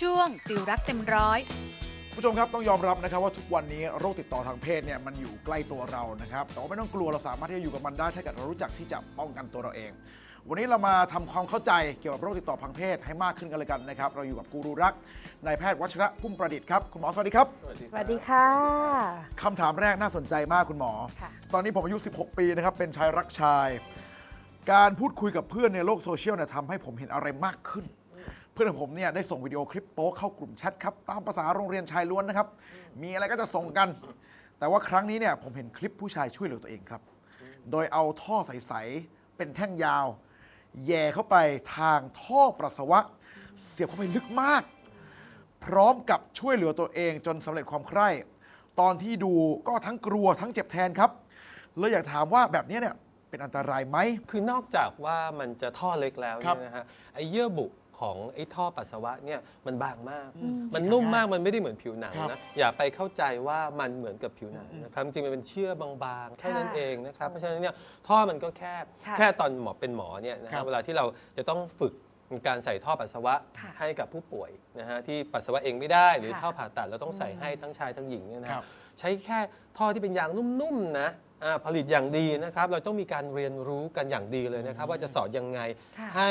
ช่วงติวรักเต็มร้อยผู้ชมครับต้องยอมรับนะครับว่าทุกวันนี้โรคติดต่อทางเพศเนี่ยมันอยู่ใกล้ตัวเรานะครับแต่ว่าไม่ต้องกลัวเราสามารถที่จะอยู่กับมันได้ถ้าเกิดเรารู้จักที่จะป้องกันตัวเราเอง วันนี้เรามาทำความเข้าใจเกี่ยวกับโรคติดต่อทางเพศให้มากขึ้นกันเลยกันนะครับ เราอยู่กับกูรูรักนายแพทย์วัชระพุ่มประดิษฐ์ครับคุณหมอสวัสดีครับสวัสดีค่ะคำถามแรกน่าสนใจมากคุณหมอค่ะตอนนี้ผมอายุ 16 ปีนะครับเป็นชายรักชาย การพูดคุยกับเพื่อนในโลกโซเชียลเนี่ยทำให้ผมเห็นอะไรมากขึ้น เพื่อนของผมเนี่ยได้ส่งวิดีโอคลิปโป๊เข้ากลุ่มแชทครับตามภาษาโรงเรียนชายล้วนนะครับ มีอะไรก็จะส่งกัน แต่ว่าครั้งนี้เนี่ยผมเห็นคลิปผู้ชายช่วยเหลือตัวเองครับ โดยเอาท่อใสๆเป็นแท่งยาว แย่เข้าไปทางท่อปัสสาวะ เสียบเข้าไปลึกมาก พร้อมกับช่วยเหลือตัวเองจนสำเร็จความใคร่ ตอนที่ดูก็ทั้งกลัวทั้งเจ็บแทนครับเลยอยากถามว่าแบบนี้เนี่ยเป็นอันตรายไหม คือนอกจากว่ามันจะท่อเล็กแล้วครัเนี่ยนะฮะไอ้เยื่อบุ ของไอ้ท่อปัสสาวะเนี่ยมันบางมาก อืม มันนุ่มมากมันไม่ได้เหมือนผิวหนังครับนะอย่าไปเข้าใจว่ามันเหมือนกับผิวหนังนะครับจริงๆมันเป็นเชื่อบางๆแค่นั้นเองนะครับเพราะฉะนั้นเนี่ยท่อมันก็แคบค่ะแค่ตอนหมอเป็นหมอเนี่ยนะครัฮะบ เวลาที่เราจะต้องฝึกการใส่ท่อปัสสาวะค่ะให้กับผู้ป่วยนะฮะที่ปัสสาวะเองไม่ได้หรือค่ะ ท่อผ่าตัดเราต้องใส่อืมให้ทั้งชายทั้งหญิงเนี่ยนะครัฮะ บ ใช้แค่ท่อที่เป็นยางนุ่มๆนะอ่าผลิตอย่างดีนะครับ เราต้องมีการเรียนรู้กันอย่างดีเลยนะครับ ว่าจะสอดยังไงค่ะ ให้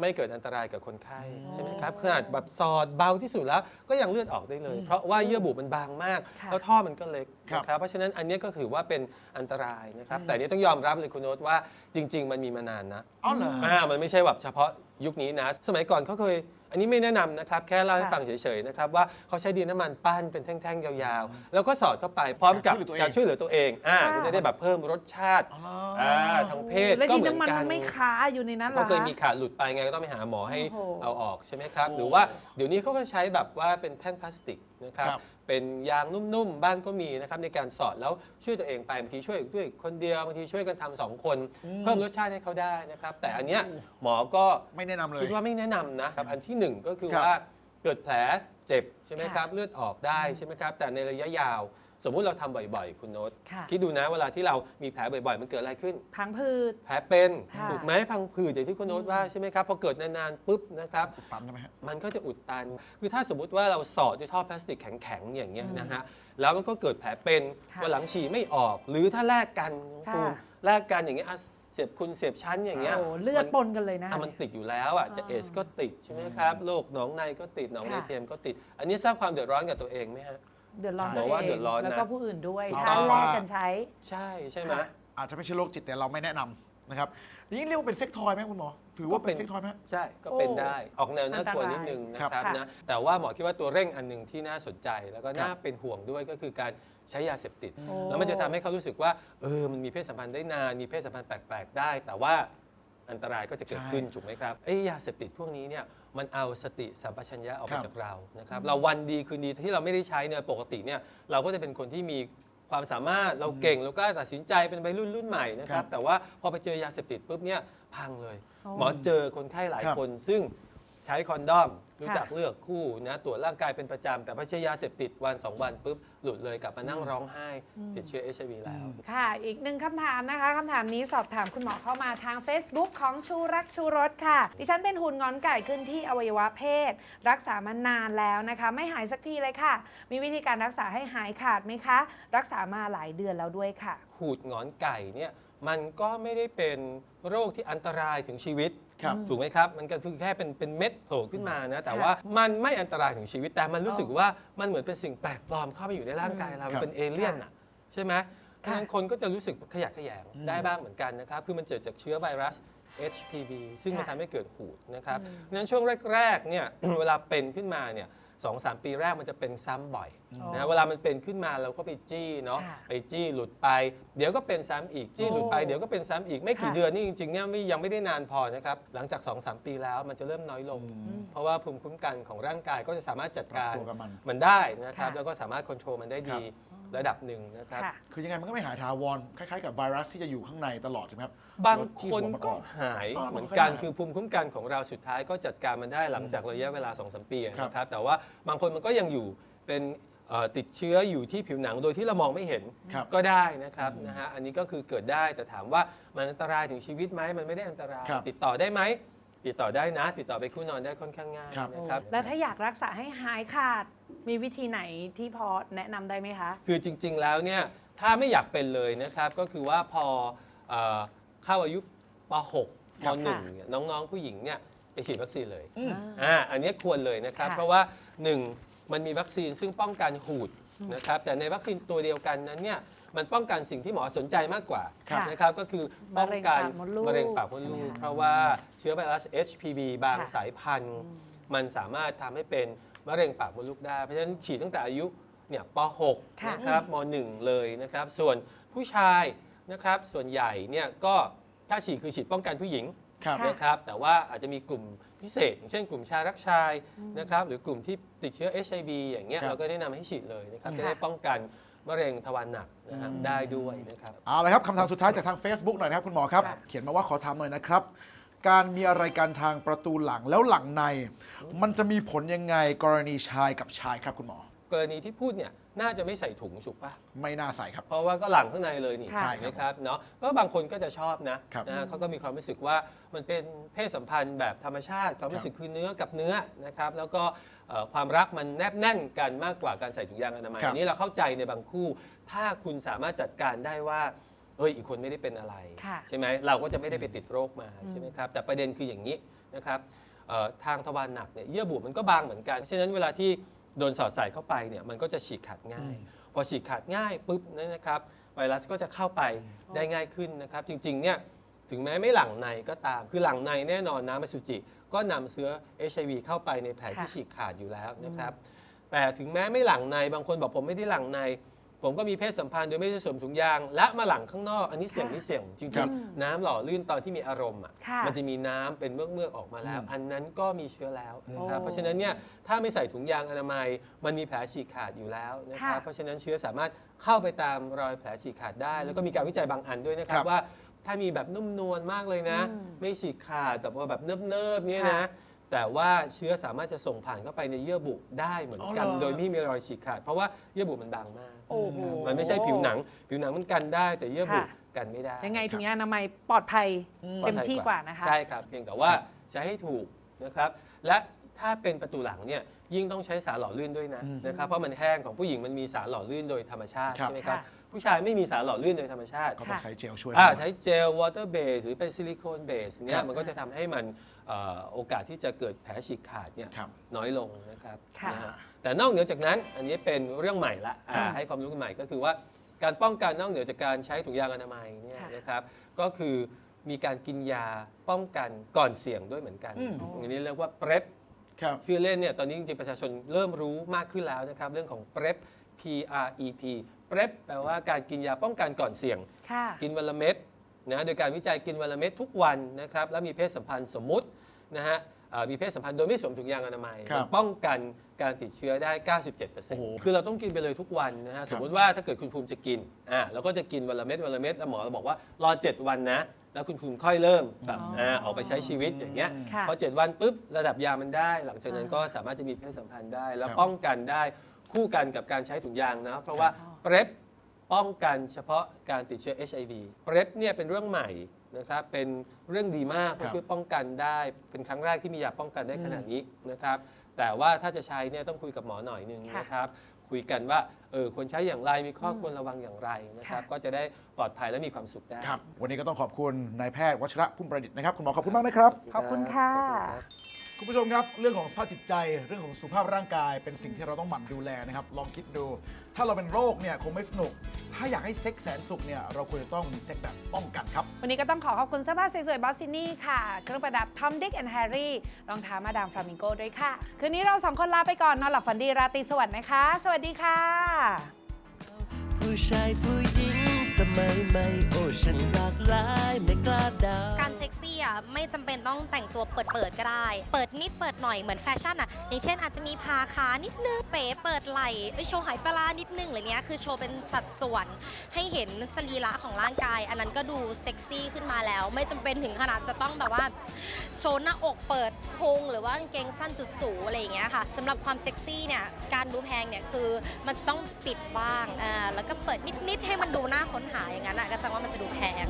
ไม่เกิดอันตรายกับคนไข้อืมใช่ไหมครับขนาดแบบสอดเบาที่สุดแล้วก็ยังเลือดออกได้เลย เพราะว่าเยื่อบุมันบางมาก ค่ะ แล้วท่อมันก็เล็กครับนะครับเพราะฉะนั้นอันนี้ก็ถือว่าเป็นอันตรายนะครับอืมแต่อันนี้ต้องยอมรับเลยคุณโน้ตว่าจริง ๆ มันมีมานานนะ อ๋อเหรอ อ่ามันไม่ใช่แบบเฉพาะยุคนี้นะ สมัยก่อนเขาเคย อันนี้ไม่แนะนำนะครับแค่เล่าให้ค่ะฟังเฉยๆนะครับว่าเขาใช้ดินน้ำมันปั้นเป็นแท่งๆยาวๆ แล้วก็สอดเข้าไปพร้อมกับช่วยเหลือตัวเองการช่วยเหลือตัวเองอ่าค่ะก็จะได้แบบเพิ่มรสชาติอ๋อเหรออ่าทางเพศแล้วก็ดินเหมือนน้ำมันกัมันนไม่ค้าอยู่ในนั้นเหรก็อเคยคะมีขาดหลุดไปไงก็ต้องไปหาหมอให้โอ้โหเอาออกใช่ไหมครับโอ้หรือว่าเดี๋ยวนี้เขาก็ใช้แบบว่าเป็นแท่งพลาสติกนะครับครับ เป็นยางนุ่มๆ บ้านก็มีนะครับในการสอดแล้วช่วยตัวเองไปบางทีช่วยด้วยคนเดียวบางทีช่วยกันทำสองคน เพิ่มรสชาติให้เขาได้นะครับ แต่อันเนี้ยหมอก็ไม่แนะนำเลย คิดว่าไม่แนะนำนะครับ อันที่หนึ่งก็คือครับ ว่าเกิดแผลเจ็บใช่ไหมค่ะครับเลือดออกได้ใช่ไหมครับแต่ในระยะยาว สมมุติเราทำบ่อยๆ คุณโน้ตค่ะ คิดดูนะเวลาที่เรามีแผลบ่อยๆ มันเกิดอะไรขึ้น พังผืด แผลเป็นค่ะถูกไหมพังผืดอย่างที่คุณโน้ตว่าใช่ไหมครับพอเกิดนานๆปุ๊บนะครับ ปั๊มใช่ไหมฮะ มันก็จะอุดตัน คือถ้าสมมุติว่าเราสอดด้วยท่อพลาสติกแข็งๆ อย่างเงี้ยอืมนะฮะ แล้วมันก็เกิดแผลเป็นค่ะวันหลังฉี่ไม่ออก หรือถ้าแลกกันน้องค่ะภูมิแลกกันอย่างเงี้ยอะเสียบคุณเสียบชั้นอย่างเงี้ยโอ้เลือดมันปนกันเลยนะ อะมันติดอยู่แล้วอะ จะอ่าเอสก็ติดใช่ไหมครับ โรคหนองในก็ติด หนองในค่ะ เทียมก็ติด อันนี้สร้างความเดือดร้อนกับตัวเองไหมฮะ เดือดร้อนใช่ตัวบอกว่าเองเดือดร้อนนะ แล้วก็ผู้อื่นด้วยเพราะถ้าว่าแลกกันใช้ ใช่ใช่ไหมค่ะอาจจะไม่ใช่โรคจิตแต่เราไม่แนะนำนะครับนี่เรียกว่าเป็นเซ็กทอยไหมคุณหมอถือว่าเป็นเซ็กทอยไหมฮะใช่ก็เป็นโอ้ได้ออกแนวน่ากลัวอันตรายนิดนึงนะครับครับค่ะ นะแต่ว่าหมอคิดว่าตัวเร่งอันหนึ่งที่น่าสนใจ แล้วก็ครับน่าเป็นห่วงด้วยก็คือการใช้ยาเสพติด โอ้ แล้วมันจะทำให้เขารู้สึกว่าเออมันมีเพศสัมพันธ์ได้นานมีเพศสัมพันธ์แปลกๆได้ แต่ว่าอันตรายก็จะเกิดขึ้นถูกไหมครับไอ้ยาเสพติดพวกนี้เนี่ย มันเอาสติสัมปชัญญะออกไปครับ จากเรานะครับเราวันดีคืนดีที่เราไม่ได้ใช้เนี่ยปกติเนี่ยเราก็จะเป็นคนที่มีความสามารถเราเก่งเรากล้าตัดสินใจเป็นวัยรุ่นรุ่นใหม่นะคครัรับบแต่ว่าพอไปเจอยาเสพติดปุ๊บเนี่ยพังเลย โอ้ หมอเจอคนไข้หลายครับ คน ซึ่งใช้คอนดอม รู้ค่ะจักเลือกคู่นะตรวจร่างกายเป็นประจำแต่พอใช้ยาเสพติดวันสองวันปุ๊บหลุดเลยกลับมานั่งร้องไห้ ติดเชื้อเอชไอวีแล้ว ค่ะ อีกหนึ่งคำถามนะคะคำถามนี้สอบถามคุณหมอเข้ามาทาง Facebook ของชูรักชูรสค่ะ ดิฉันเป็นหุ่นงอนไก่ขึ้นที่อวัยวะเพศ รักษามานานแล้วนะคะ ไม่หายสักทีเลยค่ะ มีวิธีการรักษาให้หายขาดไหมคะ รักษามาหลายเดือนแล้วด้วยค่ะ หูดหงอนไก่เนี่ยมันก็ไม่ได้เป็นโรคที่อันตรายถึงชีวิต ครับ ถูกไหมครับ มันก็คือแค่เป็นเป็นเม็ดโผล่ขึ้นมานะ แต่ค่ะว่ามันไม่อันตรายถึงชีวิต แต่มันรู้สึกว่ามันเหมือนเป็นสิ่งแปลกปลอมเข้าไปอยู่ในร่างกายเรา ครับ เป็นเอเลี่ยนอะใช่ไหมเพราะฉะนั้นคนก็จะรู้สึกขยะแขยงอืมได้บ้างเหมือนกันนะครับ คือมันเกิดจากเชื้อไวรัส HPV ซึ่งมันค่ะทำให้เกิดหูดนะครับอืมเพราะฉะนั้นช่วงแรกๆ เนี่ย เวลาเป็นขึ้นมาเนี่ย สองสามปีแรกมันจะเป็นซ้ำบ่อยอ๋อนะเวลามันเป็นขึ้นมาเราก็ไปจี้เนาะค่ะไปจี้หลุดไป เดี๋ยวก็เป็นซ้ำอีกจี้หลุดไป โอ้เดี๋ยวก็เป็นซ้ำอีกไม่กี่ค่ะ เดือนนี่จริงๆเนี่ยไม่ยังไม่ได้นานพอนะครับหลังจาก2-3ปีแล้วมันจะเริ่มน้อยลง อืม เพราะว่าภูมิคุ้มกันของร่างกายก็จะสามารถจัดปรับการตัวกับมัน มันได้นะครับค่ะแล้วก็สามารถควบคุมมันได้ดี ระดับหนึ่งนะครับ ค่ะ คือยังไงมันก็ไม่หายถาวรคล้ายๆกับไวรัสที่จะอยู่ข้างในตลอดใช่ไหมครับ บางที่คนหัวมัก็ออหายอ๋อเหมือนกันมันก็หายคือภูมิคุ้มกันของเราสุดท้ายก็จัดการมันได้หลังจากระยะเวลา2อสปีครับ นะครับ แต่ว่าบางคนมันก็ยังอยู่เป็นเอ่อติดเชื้ออยู่ที่ผิวหนังโดยที่เรามองไม่เห็นครับ ก็ได้นะครับอืมนะฮะ อันนี้ก็คือเกิดได้แต่ถามว่ามันอันตรายถึงชีวิตไหมมันไม่ได้อันตราย ครับ ติดต่อได้ไหม ติดต่อได้นะ ติดต่อไปคู่นอนได้ค่อนข้างง่ายครับ นะครับ แล้วถ้าอยากรักษาให้หายขาด มีวิธีไหนที่พอแนะนำได้ไหมคะ คือจริงๆ แล้วเนี่ยถ้าไม่อยากเป็นเลยนะครับก็คือว่าพอเอ่อเข้าอายุป .6 ครัมบ .1 เนี่ยน้องๆ ผู้หญิงเนี่ยไปฉีดวัคซีนเลยอืม อ่าอันนี้ควรเลยนะครับ ค่ะเพราะว่า 1 มันมีวัคซีนซึ่งป้องกันหูดนะครับแต่ในวัคซีนตัวเดียวกันนั้นเนี่ย มันป้องกันสิ่งที่หมอสนใจมากกว่าครับนะครับก็คือป้องกันมะเร็งปากมดลูกมะเร็งปากมดลูกใช่ไหมคะเพราะว่าเชื้อไวรัส HPV บางค่ะสายพันธุ์ มันสามารถทำให้เป็นมะเร็งปากมดลูกได้ เพราะฉะนั้นฉีดตั้งแต่อายุเนี่ยป .6 ค่ะนะครับม .1 เลยนะครับ ส่วนผู้ชายนะครับส่วนใหญ่เนี่ยก็ถ้าฉีดคือฉีดป้องกันผู้หญิงครับค่ะนะครับแต่ว่าอาจจะมีกลุ่มพิเศษอย่างเช่นกลุ่มชายรักชายนะครับหรือกลุ่มที่ติดเชื้อ HIV อย่างเงี้ยครับเราก็แนะนำให้ฉีดเลยนะครับค่ะจะได้ป้องกัน มะเร็งทวารหนักนะครับอืมได้ด้วยนะครับ เอาละครับคำถามสุดท้ายจากทาง Facebook หน่อยนะครับคุณหมอครับค่ะเขียนมาว่าขอถามหน่อยนะครับ การมีอะไรกันทางประตูหลังแล้วหลังใน มันจะมีผลยังไงกรณีชายกับชายครับคุณหมอกรณีที่พูดเนี่ยน่าจะไม่ใส่ถุงถูกปะไม่น่าใส่ครับ เพราะว่าก็หลังข้างในเลยนี่ค่ะใช่ไหมครับเนาะก็บางคนก็จะชอบนะครับนะฮะเขาก็มีความรู้สึกว่ามันเป็นเพศสัมพันธ์แบบธรรมชาติ ความรู้สึกคือเนื้อกับเนื้อนะครับแล้วก็เอ่อความรักมันแนบแน่นกันมากกว่าการใส่ถุงยางอนามัยครับอันนี้เราเข้าใจในบางคู่ ถ้าคุณสามารถจัดการได้ว่าเอ้ยอีกคนไม่ได้เป็นอะไรค่ะใช่ไหมเราก็จะไม่ได้ไปติดโรคมาใช่ไหมครับแต่ประเด็นคืออย่างนี้นะครับเอ่อทางทวารหนักเนี่ยเยื่อบุมันก็บางเหมือนกันเพราะฉะนั้นเวลาที่ โดนสอดใส่เข้าไปเนี่ยมันก็จะฉีกขาดง่าย พอฉีกขาดง่ายปุ๊บเนยนะครับ ไวรัสก็จะเข้าไปได้ง่ายขึ้นนะครับ จริงๆเนี่ยถึงแม้ไม่หลั่งในก็ตาม คือหลั่งในแน่นอนน้ำอสุจิ ก็นำเชื้อ HIV เข้าไปในแผลที่ค่ะฉีกขาดอยู่แล้วนะครับ แต่ถึงแม้ไม่หลั่งในบางคนบอกผมไม่ได้หลั่งใน ผมก็มีเพศสัมพันธ์โดยไม่ได้สวมถุงยาง และมาหลั่งข้างนอกอันนี้เสี่ยงค่ะนี่เสี่ยงจครัริงบๆน้ำหล่อลื่นตอนที่มีอารมณ์อะค่ะมันจะมีน้ำเป็นเมือกๆออกมาแล้ว อืม อันนั้นก็มีเชื้อแล้วนะครับโอ้เพราะฉะนั้นเนี่ยถ้าไม่ใส่ถุงยางอนามัย มันมีแผลฉีกขาดอยู่แล้วนะครับ ค่ะ เพราะฉะนั้นเชื้อสามารถเข้าไปตามรอยแผลฉีกขาดได้ แล้วก็มีการวิจัยบางอันด้วยนะครัครับบ ว่าถ้ามีแบบนุ่มนวลมากเลยนะ อืมไม่ฉีกขาดแต่ว่าแบบเนิบๆเนี่ยนะค่ะ แต่ว่าเชื้อสามารถจะส่งผ่านเข้าไปในเยื่อบุได้เหมือนกัน อ๋อเหรอ โดยไม่มีรอยฉีกขาด เพราะว่าเยื่อบุมันบางมาก โอ้โห มันไม่ใช่ผิวหนัง ผิวหนังมันกันได้แต่เยื่อบุค่ะ กันไม่ได้ยังไงถุงยางอนามัยปลอดภัยอืมเต็มที่กว่านะคะ ใช่ครับ เพียงแต่ว่าใช้ให้ถูกนะครับ และถ้าเป็นประตูหลังเนี่ยยิ่งต้องใช้สารหล่อลื่นด้วยนะอืมนะครับเพราะมันแห้งของผู้หญิงมันมีสารหล่อลื่นโดยธรรมชาติครับ ใช่ไหมครับ ค่ะ ผู้ชายไม่มีสารหล่อลื่นโดยธรรมชาติก็ต้องใช้เจลช่วยอ่าหน่อยใช้เจลวอเตอร์เบสหรือเป็นซิลิโคนเบสเนี่ครัยบมันก็จะทำให้มันเอ่อโอกาสที่จะเกิดแผลฉีกขาดเนี่ยครับ น้อยลงนะครับค่ะ นะฮะแต่นอกเหนือจากนั้นอันนี้เป็นเรื่องใหม่ละอ่าค่ะให้ความรู้กันใหม่ก็คือว่าการป้องกันนอกเหนือจากการใช้ถุงยางอนามัยเนี่ยค่ะ นะครับก็คือมีการกินยาป้องกันก่อนเสี่ยงด้วยเหมือนกันอืม อันนี้เรียกว่า PrEP ครับ ชื่อเล่นเนี่ยตอนนี้จริงๆประชาชนเริ่มรู้มากขึ้นแล้วนะครับ เรื่องของ PrEP P R E P PrEP แปลว่าการกินยาป้องกันก่อนเสี่ยง ค่ะ กินวันละเม็ดนะโดยการวิจัยกินวันละเม็ดทุกวันนะครับแล้วมีเพศสัมพันธ์สมมุตินะฮะเอ่อมีเพศสัมพันธ์โดยไม่สวมถุงยางอนามัยครับมันป้องกันการติดเชื้อได้ โอ้โห97%คือเราต้องกินไปเลยทุกวันนะฮะสมมติว่าถ้าเกิดคุณภูมิจะกินอ่าเราก็จะกินวันละเม็ดวันละเม็ดแล้วหมอบอกว่ารอ 7 วันนะ แล้วคุณภูมิค่อยเริ่มแบบอ๋ออ่าออกไปใช้ชีวิตอย่างเงี้ยค่ะพอ 7 วันปุ๊บระดับยามันได้ หลังจากนั้นอ่าก็สามารถจะมีเพศสัมพันธ์ได้ แล้วครับ ป้องกันได้ คู่กันกับการใช้ถุงยางนะ เพราะว่าอ๋อเปร p ป้องกันเฉพาะการติดเชื้อ HIV เปร p เนี่ยเป็นเรื่องใหม่นะครับเป็นเรื่องดีมากเพราะครับช่วยป้องกันได้ เป็นครั้งแรกที่มียาป้องกันได้ขนาดนี้นะครับ แต่ว่าถ้าจะใช้เนี่ยต้องคุยกับหมอหน่อยนึงค่ะนะครับ คุยกันว่าเออควรใช้อย่างไรมีข้อควรระวังอย่างไรนะครับค่ะก็จะได้ปลอดภัยและมีความสุขได้ ครับ วันนี้ก็ต้องขอบคุณนายแพทย์วัชระพุ่มประดิษฐ์นะครับ คุณหมอขอบคุณมากนะครับ ขอบคุณค่ะขอบ คุณครับคุณผู้ชมครับ เรื่องของสภาพจิตใจเรื่องของสุขภาพร่างกาย เป็นสิ่งที่เราต้องหมั่นดูแลนะครับ ลองคิดดู ถ้าเราเป็นโรคเนี่ยคงไม่สนุก ถ้าอยากให้เซ็กแสนสุขเนี่ยเราควรจะต้องมีเซ็กแบบป้องกันครับ วันนี้ก็ต้องขอขอบคุณเสื้อผ้าสวยๆบอสซินี่ค่ะ เครื่องประดับ Tom Dick and Harry รองเท้ามาดามฟลามิงโกด้วยค่ะ คืนนี้เราสองคนลาไปก่อนนอนหลับฝันดีราตรีสวัสดิ์นะคะ สวัสดีค่ะ ผู้ชายผู้หญิงสมัยใหม่โอ้ฉันหลากหลายไม่กล้า อะไม่จำเป็นต้องแต่งตัวเปิดเปิดๆก็ได้ เปิดนิดเปิดหน่อยเหมือนแฟชั่นอะอย่างเช่นอาจจะมีพาขานิดนึงเป๋เปิดไหล่เอ้ยโชว์หายปลาร้านิดนึงอะไรเงี้ยคือโชว์เป็นสัดส่วน ให้เห็นสรีระของร่างกาย อันนั้นก็ดูเซ็กซี่ขึ้นมาแล้ว ไม่จำเป็นถึงขนาดจะต้องแบบว่า โชว์หน้าอกเปิดพุงหรือว่ากางเกงสั้นจุ๋ๆอะไรอย่างเงี้ยค่ะสำหรับความเซ็กซี่เนี่ยการดูแพงเนี่ยคือมันจะต้องปิดบ้างอ่าแล้วก็เปิดนิดๆให้มันดูน่าค้นหาอย่างนั้นอะก็จะว่ามันจะดูแพง